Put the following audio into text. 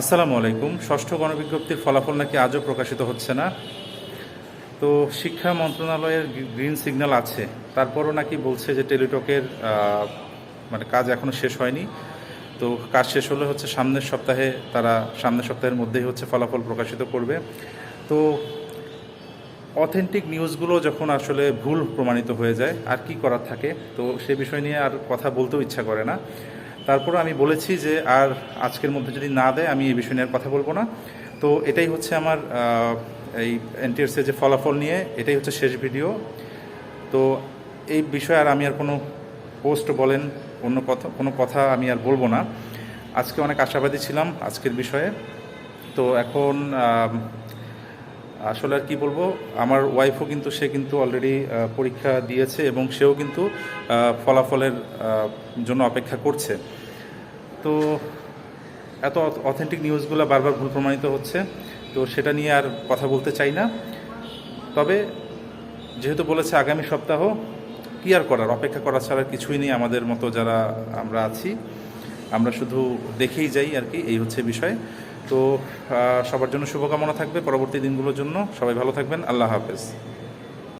আসসালামু আলাইকুম। ষষ্ঠ গণবিজ্ঞপ্তির ফলাফল নাকি আজও প্রকাশিত হচ্ছে না? তো শিক্ষা মন্ত্রণালয়ের গ্রিন সিগন্যাল আছে। তারপরও নাকি বলছে যে টেলিটকের মানে কাজ এখনও শেষ হয়নি। তো কাজ শেষ হলে হচ্ছে সামনের সপ্তাহে তারা, সামনের সপ্তাহের মধ্যেই হচ্ছে ফলাফল প্রকাশিত করবে। তো অথেন্টিক নিউজগুলো যখন আসলে ভুল প্রমাণিত হয়ে যায়, আর কি করার থাকে? তো সে বিষয় নিয়ে আর কথা বলতেও ইচ্ছা করে না। তারপরে আমি বলেছি যে আর আজকের মধ্যে যদি না দেয়, আমি এই বিষয় নিয়ে আর কথা বলব না। তো এটাই হচ্ছে আমার এই এনটিএসের যে ফলাফল নিয়ে, এটাই হচ্ছে শেষ ভিডিও। তো এই বিষয়ে আর আমি আর কোনো পোস্ট বলেন, অন্য কথা, কোনো কথা আমি আর বলব না। আজকে অনেক আশাবাদী ছিলাম আজকের বিষয়ে। তো এখন আসলে আর কি বলব, আমার ওয়াইফও কিন্তু, সে কিন্তু অলরেডি পরীক্ষা দিয়েছে এবং সেও কিন্তু ফলাফলের জন্য অপেক্ষা করছে। তো এত অথেন্টিক নিউজগুলো বারবার ভুল প্রমাণিত হচ্ছে। তো সেটা নিয়ে আর কথা বলতে চাই না। তবে যেহেতু বলেছে আগামী সপ্তাহ, কি আর করার? অপেক্ষা করা ছাড়া কিছুই নেই আমাদের মতো যারা আমরা আছি। আমরা শুধু দেখেই যাই আর কি, এই হচ্ছে বিষয়। তো সবার জন্য শুভকামনা থাকবে পরবর্তী দিনগুলোর জন্য। সবাই ভালো থাকবেন। আল্লাহ হাফেজ।